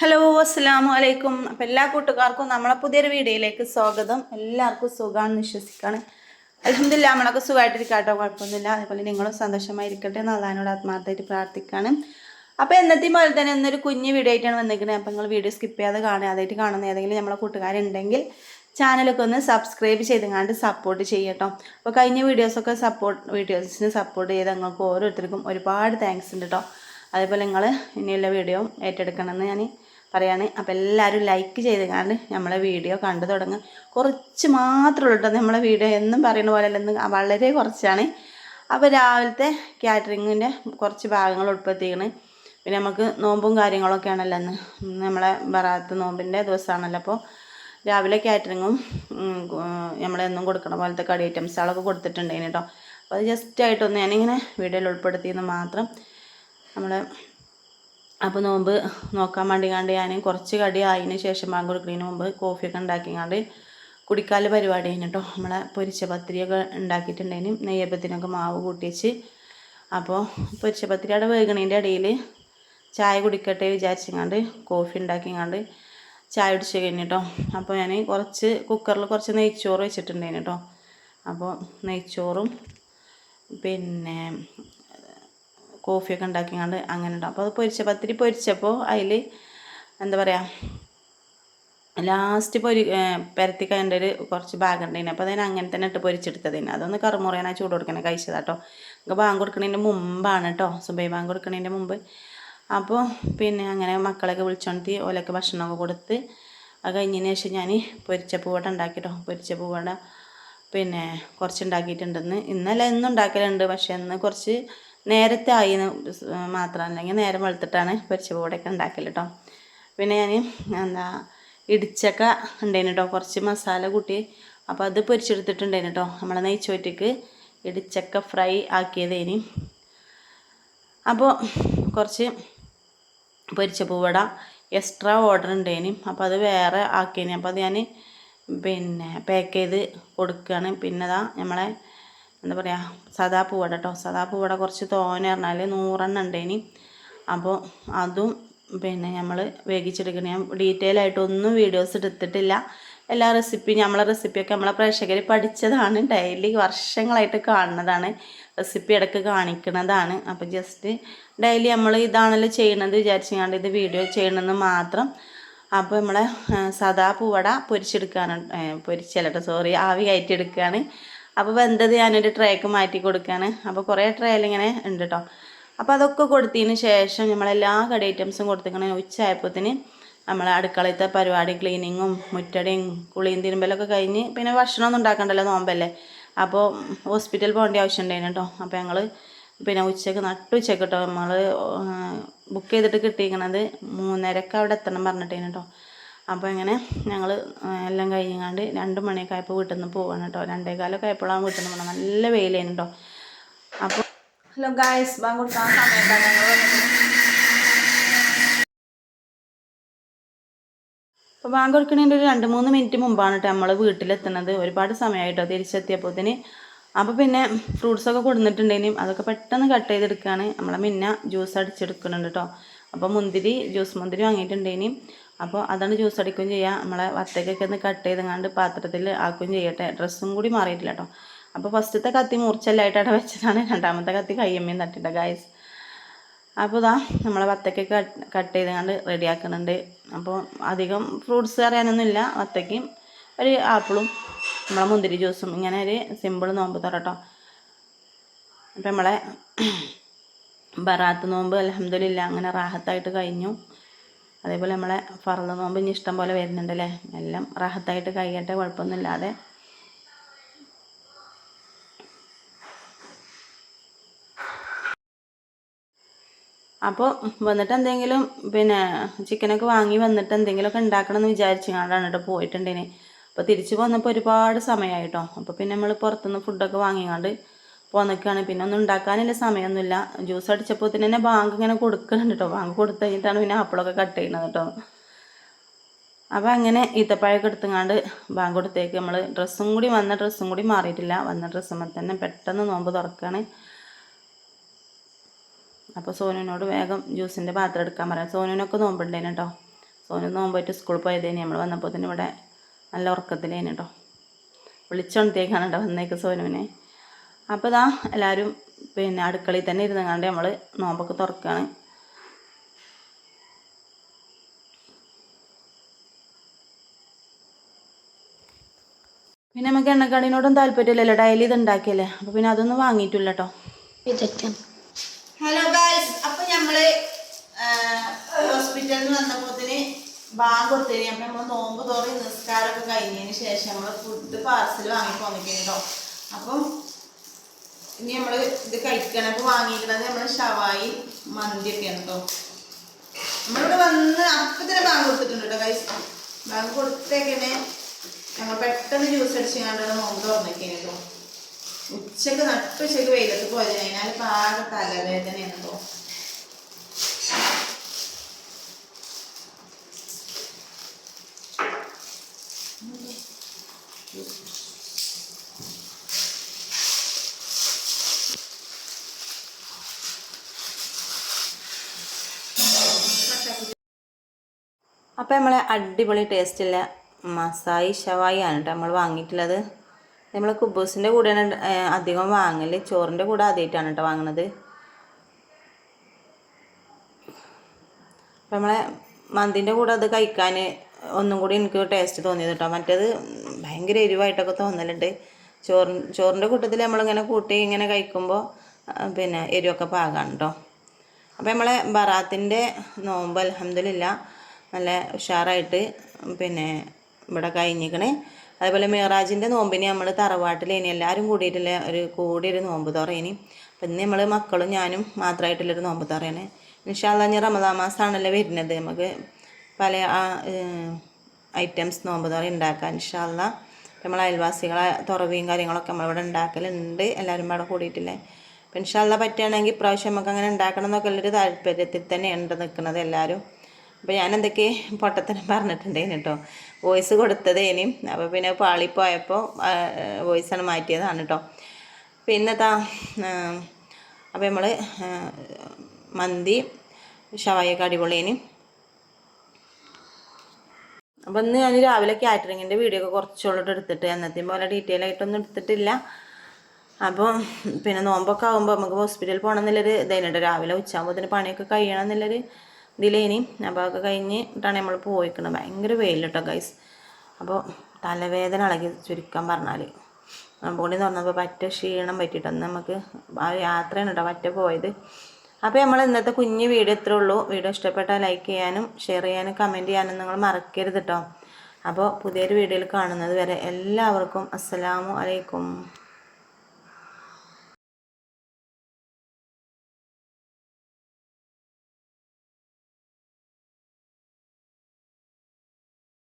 Hello അസ്സാമു അലൈക്കും. അപ്പം എല്ലാ കൂട്ടുകാർക്കും നമ്മളെ പുതിയൊരു വീഡിയോയിലേക്ക് സ്വാഗതം. എല്ലാവർക്കും സുഖമാണെന്ന് വിശ്വസിക്കുകയാണ് അലഹമില്ല നമ്മളൊക്കെ സുഖമായിട്ടിരിക്കാട്ടോ കുഴപ്പമൊന്നുമില്ല. അതുപോലെ നിങ്ങളും സന്തോഷമായിരിക്കട്ടെ എന്ന് അള്ളഹാനോട് ആത്മാർത്ഥമായിട്ട് പ്രാർത്ഥിക്കുകയാണ് അപ്പോൾ എന്നത്തെയും പോലെ തന്നെ ഇന്നൊരു കുഞ്ഞ് വീഡിയോ ആയിട്ടാണ് വന്നിരിക്കുന്നത് അപ്പോൾ നിങ്ങൾ വീഡിയോ സ്കിപ്പ് ചെയ്യാതെ കാണുക. അതായിട്ട് കാണുന്ന ഏതെങ്കിലും നമ്മളെ കൂട്ടുകാരുണ്ടെങ്കിൽ ചാനലൊക്കെ ഒന്ന് സബ്സ്ക്രൈബ് ചെയ്തെങ്ങാണ്ട് സപ്പോർട്ട് ചെയ്യട്ടോ അപ്പോൾ കഴിഞ്ഞ വീഡിയോസൊക്കെ സപ്പോർട്ട് വീഡിയോസിന് സപ്പോർട്ട് ചെയ്ത് നിങ്ങൾക്ക് ഓരോരുത്തർക്കും ഒരുപാട് താങ്ക്സ് ഉണ്ട് കേട്ടോ അതേപോലെ നിങ്ങൾ ഇനിയുള്ള വീഡിയോ ഏറ്റെടുക്കണമെന്ന് ഞാൻ പറയാണ്. അപ്പോൾ എല്ലാവരും ലൈക്ക് ചെയ്ത് കണ്ട് നമ്മളെ വീഡിയോ കണ്ടു തുടങ്ങുക കുറച്ച് മാത്രമേ ഉള്ളൂ നമ്മളെ വീഡിയോ എന്നും പറയുന്ന പോലെ അല്ലെന്ന് വളരെ കുറച്ചാണ്. അപ്പോൾ രാവിലത്തെ കാറ്ററിങ്ങിന്റെ കുറച്ച് ഭാഗങ്ങൾ ഉൾപ്പെടുത്തിയാണ് പിന്നെ നമുക്ക് നോമ്പും കാര്യങ്ങളൊക്കെ ആണല്ലോ അന്ന് നമ്മളെ ബറാത്ത് നോമ്പിന്റെ ദിവസമാണല്ലോ അപ്പോൾ രാവിലെ കാറ്ററിങ്ങും നമ്മളെന്നും കൊടുക്കണ പോലത്തെ കടി ഐറ്റംസുകളൊക്കെ കൊടുത്തിട്ടുണ്ടായിരുന്നു കേട്ടോ അപ്പോൾ അത് ജസ്റ്റ് ആയിട്ടൊന്ന് ഞാനിങ്ങനെ വീഡിയോയിൽ ഉൾപ്പെടുത്തിയെന്ന് മാത്രം നമ്മൾ അപ്പോൾ നോമ്പ് നോക്കാൻ വേണ്ടി കണ്ട് ഞാൻ കുറച്ച് കടി ആയതിന് ശേഷം ബാങ്ക് കൊടുക്കുന്നതിന് മുമ്പ് കോഫിയൊക്കെ ഉണ്ടാക്കിങ്ങാണ്ട് കുടിക്കാൽ പരിപാടി കഴിഞ്ഞിട്ടോ നമ്മളെ പൊരിച്ച പത്തിരിയൊക്കെ നെയ്യപ്പത്തിനൊക്കെ മാവ് കൂട്ടി വെച്ച് അപ്പോൾ പൊരിച്ച പത്തിരിയുടെ വേഗണീന്റെ ഇടയിൽ ചായ കുടിക്കട്ടെ വിചാരിച്ചിങ്ങാണ്ട് കോഫി ഉണ്ടാക്കിങ്ങാണ്ട് ചായ കുടിച്ച് കഴിഞ്ഞിട്ടോ അപ്പോൾ ഞാൻ കുറച്ച് കുക്കറിൽ കുറച്ച് നെയ്ച്ചോറ് വെച്ചിട്ടുണ്ടായിരുന്നു കേട്ടോ അപ്പോൾ നെയ്ച്ചോറും പിന്നെ കോഫിയൊക്കെ ഉണ്ടാക്കിങ്ങാണ്ട് അങ്ങനെ ഉണ്ടാവും. അപ്പോൾ അത് പൊരിച്ച പത്തിരി പൊരിച്ചപ്പോൾ അതിൽ എന്താ പറയുക ലാസ്റ്റ് പൊരി പരത്തി കഴിഞ്ഞ ഒരു കുറച്ച് ഭാഗം ഉണ്ടായിന്. അപ്പോൾ അതിന് അങ്ങനെ തന്നെ ഇട്ട് പൊരിച്ചെടുത്തതിന്. അതൊന്ന് കറുമുറയാനാ ചൂട് കൊടുക്കണേ കഴിച്ചതാട്ടോ നമുക്ക് ബാങ്ക് കൊടുക്കണതിന്റെ മുമ്പാണ് കേട്ടോ സുബൈ ബാങ്ക് കൊടുക്കണതിന്റെ മുമ്പ്. അപ്പോൾ പിന്നെ അങ്ങനെ മക്കളൊക്കെ വിളിച്ചോണ്ടി ഓലൊക്കെ ഭക്ഷണമൊക്കെ കൊടുത്ത് അത് കഴിഞ്ഞതിന് ശേഷം ഞാൻ പൊരിച്ച പൂവട ഉണ്ടാക്കിട്ടോ പൊരിച്ച പൂവട പിന്നെ കുറച്ച് ഉണ്ടാക്കിയിട്ടുണ്ടെന്ന് ഇന്നല്ല ഇന്നുണ്ടാക്കലുണ്ട് പക്ഷേ ഇന്ന് കുറച്ച് നേരത്തെ ആയി മാത്രം അല്ലെങ്കിൽ നേരം വെളുത്തിട്ടാണ് പൊരിച്ച പൂടൊക്കെ ഉണ്ടാക്കൽ കേട്ടോ പിന്നെ ഞാൻ എന്താ ഇടിച്ചക്ക ഉണ്ടായിന് കേട്ടോ കുറച്ച് മസാല കൂട്ടി അപ്പോൾ അത് പൊരിച്ചെടുത്തിട്ടുണ്ടായിന് കേട്ടോ നമ്മളെ നെയ്ച്ചോറ്റക്ക് ഇടിച്ചക്ക ഫ്രൈ ആക്കിയതേനി. അപ്പോൾ കുറച്ച് പൊരിച്ച പൂവട എക്സ്ട്രാ ഓർഡർ ഉണ്ടേനി അപ്പോൾ അത് വേറെ ആക്കിയേനി അപ്പോൾ അത് ഞാൻ പിന്നെ പാക്ക് ചെയ്ത് കൊടുക്കുകയാണ് പിന്നെ അതാ നമ്മളെ എന്താ പറയുക സദാ പൂവട കേട്ടോ സദാ പൂവട കുറച്ച് തോനെ പറഞ്ഞാൽ നൂറെണ്ണം ഉണ്ടേനി അപ്പോൾ അതും പിന്നെ നമ്മൾ വേവിച്ചെടുക്കണം. ഞാൻ ഡീറ്റെയിൽ ആയിട്ടൊന്നും വീഡിയോസ് എടുത്തിട്ടില്ല. എല്ലാ റെസിപ്പിയും നമ്മളെ റെസിപ്പിയൊക്കെ നമ്മളെ പ്രേക്ഷകർ പഠിച്ചതാണ്. ഡെയിലി വർഷങ്ങളായിട്ട് കാണുന്നതാണ്. റെസിപ്പി ഇടയ്ക്ക് കാണിക്കുന്നതാണ്. അപ്പോൾ ജസ്റ്റ് ഡെയിലി നമ്മൾ ഇതാണല്ലോ ചെയ്യണത് വിചാരിച്ചുകൊണ്ട് ഇത് വീഡിയോ ചെയ്യണമെന്ന് മാത്രം. അപ്പോൾ നമ്മളെ സദാ പൂവട പൊരിച്ചെടുക്കാനാണ് പൊരിച്ചല്ലോ സോറി ആവി കയറ്റിയെടുക്കുകയാണ് അപ്പോൾ വെന്തത് ഞാനൊരു ട്രേക്ക് മാറ്റി കൊടുക്കുകയാണ് അപ്പോൾ കുറേ ട്രേലിങ്ങനെ ഉണ്ട് കേട്ടോ അപ്പോൾ അതൊക്കെ കൊടുത്തതിന് ശേഷം നമ്മളെല്ലാ കടി ഐറ്റംസും കൊടുത്തിങ്ങനെ ഉച്ചയായപ്പോത്തിന് നമ്മൾ അടുക്കളത്തെ പരിപാടി ക്ലീനിങ്ങും മുറ്റടിയും കുളിയും തിരുമ്പലൊക്കെ കഴിഞ്ഞ് പിന്നെ ഭക്ഷണമൊന്നും ഉണ്ടാക്കണ്ടല്ലോ നോമ്പല്ലേ? അപ്പോൾ ഹോസ്പിറ്റൽ പോകേണ്ട ആവശ്യം ഉണ്ടായിരുന്നു കേട്ടോ അപ്പോൾ ഞങ്ങൾ പിന്നെ ഉച്ചയ്ക്ക് നട്ടുച്ചക്ക് കേട്ടോ നമ്മൾ ബുക്ക് ചെയ്തിട്ട് കിട്ടിയിരിക്കണത് മൂന്നരക്ക് അവിടെ എത്തണം പറഞ്ഞിട്ടേന് കേട്ടോ അപ്പോൾ ഇങ്ങനെ ഞങ്ങൾ എല്ലാം കഴിഞ്ഞാണ്ട് രണ്ട് മണിയൊക്കെ ആയപ്പോൾ വീട്ടിൽ നിന്ന് പോവാണ് കേട്ടോ രണ്ടേ കാലമൊക്കെ ആയപ്പോഴാണ് വീട്ടിൽ നിന്ന് പോകണം നല്ല വെയിലേനു കേട്ടോ അപ്പോൾ ഹലോ ഗായ്സ് ബാങ്ക് കൊടുക്കാൻ സമയത്താണ് ഞങ്ങൾ അപ്പോൾ ബാങ്ക് കൊടുക്കണതിന്റെ ഒരു രണ്ട് മൂന്ന് മിനിറ്റ് മുമ്പാണ് കേട്ടോ നമ്മൾ വീട്ടിലെത്തുന്നത്. ഒരുപാട് സമയമായിട്ടോ തിരിച്ചെത്തിയപ്പോഴത്തേന് അപ്പോൾ പിന്നെ ഫ്രൂട്ട്സൊക്കെ കൊടുത്തിട്ടുണ്ടെങ്കിലും അതൊക്കെ പെട്ടെന്ന് കട്ട് ചെയ്തെടുക്കുകയാണ് നമ്മളെ മിന്ന ജ്യൂസ് അടിച്ചെടുക്കുന്നുണ്ട് കേട്ടോ അപ്പോൾ മുന്തിരി ജ്യൂസ് മുന്തിരി വാങ്ങിയിട്ടുണ്ടെങ്കിലും അപ്പോൾ അതാണ് ജ്യൂസ് അടിക്കുകയും ചെയ്യുക നമ്മളെ വത്തക്കൊക്കെ ഒന്ന് കട്ട് ചെയ്തെങ്ങാണ്ട് പാത്രത്തിൽ ആക്കുകയും ചെയ്യട്ടെ. ഡ്രസ്സും കൂടി മാറിയിട്ടില്ല കേട്ടോ അപ്പോൾ ഫസ്റ്റത്തെ കത്തി മൂർച്ചല്ലായിട്ടാണ് വെച്ചതാണ്. രണ്ടാമത്തെ കത്തി കയ്യമ്മയും തട്ടിട്ട ഗായസ് അപ്പോൾ ഇതാ നമ്മളെ വത്തക്ക കട്ട് ചെയ്തെങ്ങാണ്ട് റെഡി റെഡിയാക്കുന്നുണ്ട് അപ്പോൾ അധികം ഫ്രൂട്ട്സ് അറിയാനൊന്നുമില്ല വത്തക്കയും ഒരു ആപ്പിളും നമ്മളെ മുന്തിരി ജ്യൂസും ഇങ്ങനെ ഒരു സിമ്പിൾ നോമ്പ് തരട്ടോ അപ്പോൾ നമ്മളെ ബറാത്ത് നോമ്പ് അലഹമ്മദില്ല അങ്ങനെ റാഹത്തായിട്ട് കഴിഞ്ഞു. അതേപോലെ നമ്മളെ ഫറദ് നോമ്പ് ഇനി ഇഷ്ടം പോലെ വരുന്നുണ്ടല്ലേ? എല്ലാം റാഹത്തായിട്ട് കഴിയട്ടെ കുഴപ്പമൊന്നുമില്ലാതെ. അപ്പോൾ വന്നിട്ട് എന്തെങ്കിലും പിന്നെ ചിക്കനൊക്കെ വാങ്ങി വന്നിട്ട് എന്തെങ്കിലുമൊക്കെ ഉണ്ടാക്കണം എന്ന് വിചാരിച്ചു കാണാണ് കേട്ടോ പോയിട്ടുണ്ടേനെ. അപ്പോൾ തിരിച്ചു വന്നപ്പോൾ ഒരുപാട് സമയമായിട്ടോ. അപ്പോൾ പിന്നെ നമ്മൾ പുറത്തുനിന്ന് ഫുഡൊക്കെ വാങ്ങിക്കാണ്ട് പോന്നിക്കാണ് പിന്നെ ഒന്നും ഉണ്ടാക്കാനില്ല സമയമൊന്നുമില്ല. ജ്യൂസ് അടിച്ചപ്പോൾ തന്നെ ബാങ്ക് ഇങ്ങനെ കൊടുക്കുന്നുണ്ട് കേട്ടോ ബാങ്ക് കൊടുത്തു കഴിഞ്ഞിട്ടാണ് പിന്നെ ആപ്പിളൊക്കെ കട്ട് ചെയ്യുന്നത് കേട്ടോ അപ്പോൾ അങ്ങനെ ഈത്തപ്പഴമൊക്കെ എടുത്തുങ്ങാണ്ട് ബാങ്ക് കൊടുത്തേക്ക്. നമ്മൾ ഡ്രസ്സും കൂടി വന്ന ഡ്രസ്സും കൂടി മാറിയിട്ടില്ല. വന്ന ഡ്രസ്സുമ്മ തന്നെ പെട്ടെന്ന് നോമ്പ് തുറക്കുകയാണ് അപ്പോൾ സോനുവിനോട് വേഗം ജ്യൂസിന്റെ പാത്രം എടുക്കാൻ പറയാം. സോനുവിനൊക്കെ നോമ്പുണ്ടേനെ കേട്ടോ സോനു നോമ്പായിട്ട് സ്കൂളിൽ പോയതേനെ. നമ്മൾ വന്നപ്പോൾ തന്നെ ഇവിടെ നല്ല ഉറക്കത്തിലേനു കേട്ടോ വിളിച്ചോണത്തേക്കാണ് കേട്ടോ വന്നേക്ക് സോനുവിനെ. അപ്പോൾ ഇതാ എല്ലാവരും പിന്നെ അടുക്കളയിൽ തന്നെ ഇരുന്ന് കണ്ട് നമ്മൾ നോമ്പൊക്കെ തുറക്കുകയാണ് പിന്നെ നമുക്ക് എണ്ണക്കടീനോടും താല്പര്യമില്ലല്ലോ ഡയലി ഇത് ഉണ്ടാക്കിയല്ലേ? അപ്പോൾ പിന്നെ അതൊന്നും വാങ്ങിയിട്ടില്ല കേട്ടോ ഹലോ ഗായ്സ് അപ്പൊ നമ്മൾ ഹോസ്പിറ്റലിൽ നിന്ന് വന്നപ്പോത്തിന് ബാങ്ക് കൊടുത്തതിന് അപ്പൊ നമ്മൾ നോമ്പ് തോറി നിസ്കാരമൊക്കെ കഴിഞ്ഞതിന് ശേഷം നമ്മൾ ഫുഡ് പാർസൽ വാങ്ങി പോന്നിട്ടോ അപ്പം ഇനി നമ്മൾ ഇത് കഴിക്കണം. വാങ്ങിയിരുന്നത് നമ്മൾ ഷവായി മന്തി ഒക്കെയാണ് കേട്ടോ നമ്മളിവിടെ വന്ന് അപ്പം തന്നെ ബാങ്ക് കൊടുത്തിട്ടുണ്ട് കേട്ടോ കൈ ബാങ്ക് കൊടുത്തേക്കന്നെ ഞങ്ങൾ പെട്ടെന്ന് ജ്യൂസ് അടിച്ച് കണ്ടാണ് നോമ്പ് തുറന്നേക്കേനെ കേട്ടോ ഉച്ചയ്ക്ക് നട്ടുച്ചക്ക് വെയിലത്ത് പോയത് കഴിഞ്ഞാൽ പാക തലവേദനയാണ് കേട്ടോ അപ്പം നമ്മൾ അടിപൊളി ടേസ്റ്റുള്ള മസായി ഷവായി ആണ് കേട്ടോ നമ്മൾ വാങ്ങിയിട്ടുള്ളത്. നമ്മൾ കുബൂസിന്റെ കൂടെയാണ് അധികം വാങ്ങൽ ചോറിന്റെ കൂടെ ആദ്യമായിട്ടാണ് കേട്ടോ വാങ്ങണത്. അപ്പം നമ്മളെ മന്തിന്റെ കൂടെ അത് കഴിക്കാൻ ഒന്നും കൂടി എനിക്ക് ടേസ്റ്റ് തോന്നിയത് കേട്ടോ മറ്റേത് ഭയങ്കര എരിവായിട്ടൊക്കെ തോന്നലുണ്ട്. ചോറ് ചോറിന്റെ കൂട്ടത്തിൽ നമ്മളിങ്ങനെ കൂട്ടി ഇങ്ങനെ കഴിക്കുമ്പോൾ പിന്നെ എരിവൊക്കെ പാകാണ് കേട്ടോ അപ്പോൾ നമ്മളെ ബറാത്തിന്റെ നോമ്പ് അലഹമില്ല നല്ല ഉഷാറായിട്ട് പിന്നെ ഇവിടെ കഴിഞ്ഞിക്കണേ. അതേപോലെ മിറാജിന്റെ നോമ്പിന് നമ്മൾ തറവാട്ടിലേനി എല്ലാവരും കൂടിയിട്ടുള്ള ഒരു കൂടിയൊരു നോമ്പ് തുറയിനി. അപ്പം ഇന്ന് നമ്മൾ മക്കളും ഞാനും മാത്രമായിട്ടുള്ളൊരു നോമ്പ് തുറയാണ്. ഇൻഷാല്ല ഞാൻ റമദാ മാസമാണല്ലോ വരുന്നത്. നമുക്ക് പല ഐറ്റംസ് നോമ്പ് തുറ ഉണ്ടാക്കാം ഇൻഷാല്ല നമ്മൾ അയൽവാസികളെ തുറവിയും കാര്യങ്ങളൊക്കെ നമ്മളിവിടെ ഉണ്ടാക്കലുണ്ട് എല്ലാവരും അവിടെ കൂടിയിട്ടില്ലേ? അപ്പം ഇൻഷാല്ല പറ്റുകയാണെങ്കിൽ ഇപ്രാവശ്യം നമുക്ക് അങ്ങനെ ഉണ്ടാക്കണം എന്നൊക്കെ ഉള്ളൊരു താല്പര്യത്തിൽ തന്നെ ഉണ്ട് നിൽക്കുന്നത് എല്ലാവരും അപ്പോൾ ഞാൻ എന്തൊക്കെ പൊട്ടത്തനം പറഞ്ഞിട്ടുണ്ടേനു കേട്ടോ വോയിസ് കൊടുത്തതേനി അപ്പോൾ പിന്നെ പാളിപ്പോയപ്പോൾ വോയിസാണ് മാറ്റിയതാണ് കേട്ടോ. പിന്നെ താ അപ്പോൾ നമ്മൾ മന്തി ഷവായൊക്കെ അടിപൊളിയേനി. അപ്പോൾ ഇന്ന് ഞാൻ രാവിലെ കാറ്ററിങ്ങിന്റെ വീഡിയോ ഒക്കെ കുറച്ചുള്ളിട്ട് എടുത്തിട്ട്. എന്നത്തെയും പോലെ ഡീറ്റെയിൽ ആയിട്ടൊന്നും എടുത്തിട്ടില്ല. അപ്പോൾ പിന്നെ നോമ്പൊക്കെ ആകുമ്പോൾ നമുക്ക് ഹോസ്പിറ്റലിൽ പോകണം എന്നുള്ളൊരു ഇതായിട്ടുണ്ട് രാവിലെ ഉച്ചയാകുമ്പോൾ പണിയൊക്കെ കഴിയണം എന്നുള്ളൊരു ഇതിലേനി അപ്പോൾ അതൊക്കെ കഴിഞ്ഞിട്ടാണ് നമ്മൾ പോയിക്കുന്നത് ഭയങ്കര വെയിൽ കേട്ടോ ഗൈസ്. അപ്പോൾ തലവേദന ഇളകി ചുരുക്കാൻ പറഞ്ഞാൽ കൂടി തുറന്നപ്പോൾ പറ്റ ക്ഷീണം പറ്റിയിട്ട് നമുക്ക് ആ യാത്രയാണ് കേട്ടോ പറ്റ പോയത്. അപ്പോൾ നമ്മൾ ഇന്നത്തെ കുഞ്ഞ് വീഡിയോ ഇത്രേ ഉള്ളൂ. വീഡിയോ ഇഷ്ടപ്പെട്ടാൽ ലൈക്ക് ചെയ്യാനും ഷെയർ ചെയ്യാനും കമന്റ് ചെയ്യാനും നിങ്ങൾ മറക്കരുത് കേട്ടോ അപ്പോൾ പുതിയൊരു വീഡിയോയിൽ കാണുന്നത് വരെ എല്ലാവർക്കും അസ്സലാമു അലൈക്കും.